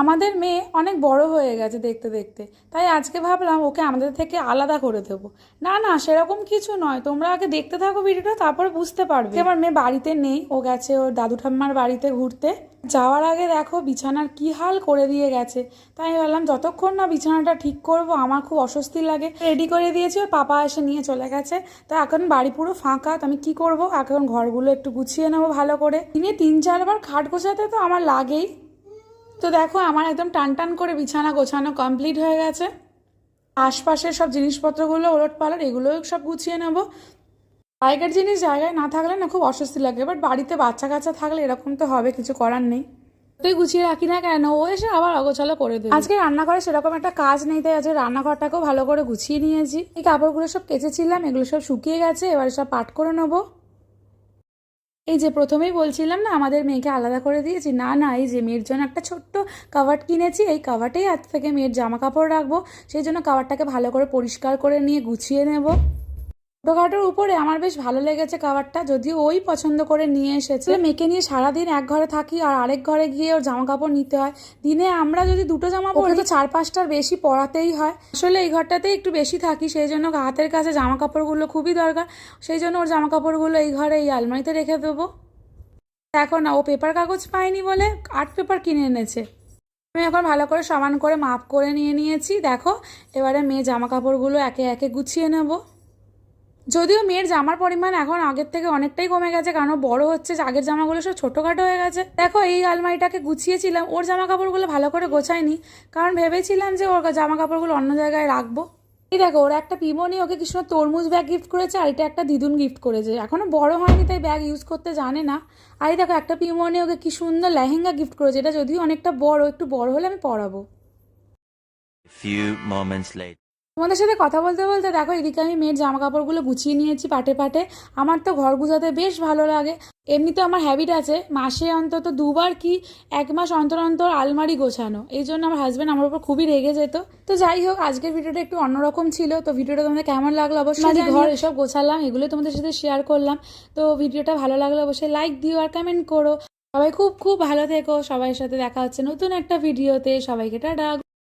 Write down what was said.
আমাদের মেয়ে অনেক বড় হয়ে গেছে দেখতে দেখতে। তাই আজকে ভাবলাম ওকে আমাদের থেকে আলাদা করে দেব। না না, সেরকম কিছু নয়। তোমরা আগে দেখতে থাকো ভিডিওটা, তারপর বুঝতে পারবে। আমার মেয়ে বাড়িতে নেই। ও গেছে ওর দাদু ঠাম্মার বাড়িতে ঘুরতে। যাওয়ার আগে দেখো বিছানার কি হাল করে দিয়ে গেছে। তাই ভাবলাম যতক্ষণ না বিছানাটা ঠিক করব, আমার খুব অস্বস্তি লাগে। রেডি করে দিয়েছি, ওর পাপা এসে নিয়ে চলে গেছে। তো এখন বাড়ি পুরো ফাঁকা, তো আমি কি করব? এখন ঘরগুলো একটু গুছিয়ে নেব ভালো করে। দিনে তিন, চারবার খাট গোছাতে তো আমার লাগেই। তো দেখো, আমার একদম টান টান করে বিছানা গোছানো কমপ্লিট হয়ে গেছে। আশপাশের সব জিনিসপত্রগুলো ওলট পালট এগুলোও সব গুছিয়ে নেব। জায়গার জিনিস জায়গায় না থাকলে না খুব অস্বস্তি লাগে বাট বাড়িতে বাচ্চা কাচ্চা থাকলে এরকম তো হবে, কিছু করার নেই। তুই গুছিয়ে রাখি না কেন? ও এসে আবার অগোছালো করে দেবে। আজকে রান্নাঘরে সেরকম একটা কাজ নেই, তাই আজকে রান্নাঘরটাকেও ভালো করে গুছিয়ে নিয়েছি। এই কাপড়গুলো সব কেচেছিলাম, এগুলো সব শুকিয়ে গেছে, এবার সব পাট করে নেব। এই যে প্রথমেই বলছিলাম না, আমাদের মেয়েকে আলাদা করে দিয়েছি। না না, এই যে মেয়ের জন্য একটা ছোট্ট কাভার কিনেছি, এই কাভারটাই আজ থেকে মেয়ের জামা কাপড় রাখব। সেই জন্য কাভারটাকে ভালো করে পরিষ্কার করে নিয়ে গুছিয়ে নেব। ছোটোখাটোর উপরে আমার বেশ ভালো লেগেছে কাভারটা যদিও ওই পছন্দ করে নিয়ে এসেছে। মেয়েকে নিয়ে সারাদিন এক ঘরে থাকি আর আরেক ঘরে গিয়ে ওর জামা কাপড় নিতে হয়। দিনে আমরা যদি দুটো জামা পরি তো চার পাঁচটার বেশি পরাতেই হয়। আসলে এই ঘরটাতেই একটু বেশি থাকি সেই জন্য হাতের কাছে জামা কাপড়গুলো খুবই দরকার। সেই জন্য ওর জামা কাপড়গুলো এই ঘরে এই আলমারিতে রেখে দেবো। দেখো না ও পেপার কাগজ পায়নি বলে আর্ট পেপার কিনে এনেছে। আমি এখন ভালো করে সমান করে মাপ করে নিয়ে নিয়েছি। দেখো এবারে মেয়ে জামা কাপড়গুলো একে একে গুছিয়ে নেব। যদিও মেয়ের জামার পরিমাণ এখন আগের থেকে অনেকটাই কমে গেছে, কারণ বড় হচ্ছে, আগের জামাগুলো সব ছোটোখাটো হয়ে গেছে। দেখো, এই আলমারিটাকে গুছিয়েছিলাম, ওর জামা কাপড়গুলো ভালো করে গোছায়নি কারণ ভেবেছিলাম যে ওর জামা কাপড়গুলো অন্য জায়গায় রাখব। এই দেখো, ওর একটা পিমনি, ওকে কৃষ্ণ তরমুজ ব্যাগ গিফট করেছে, আর এটা একটা দিদুন গিফট করেছে। এখনও বড় হয়নি, তাই ব্যাগ ইউজ করতে জানে না। আর এই দেখো, একটা পিমনি ওকে কি সুন্দর লেহেঙ্গা গিফট করেছে, এটা যদিও অনেকটা বড়, একটু বড় হলে আমি পরাবো। তোমাদের সাথে কথা বলতে বলতে দেখো এদিকে আমি মেয়ের জামা কাপড়গুলো গুছিয়ে নিয়েছি পাটে পাটে। আমার তো ঘর গুছাতে বেশ ভালো লাগে। এমনিতে আমার হ্যাবিট আছে মাসে অন্তত দুবার কি এক মাস অন্তর অন্তর আলমারি গোছানো। এই জন্য আমার হাজব্যান্ড আমার উপর খুবই রেগে যেত। তো যাই হোক আজকের ভিডিওটা একটু অন্যরকম ছিল। তো ভিডিওটা তোমাদের কেমন লাগল অবশ্যই। ঘর এসব গোছালাম এগুলো তোমাদের সাথে শেয়ার করলাম। তো ভিডিওটা ভালো লাগলে অবশ্যই লাইক দিও আর কমেন্ট করো। সবাই খুব খুব ভালো থেকো। সবাই সাথে দেখা হচ্ছে নতুন একটা ভিডিওতে সবাইকে টাটা।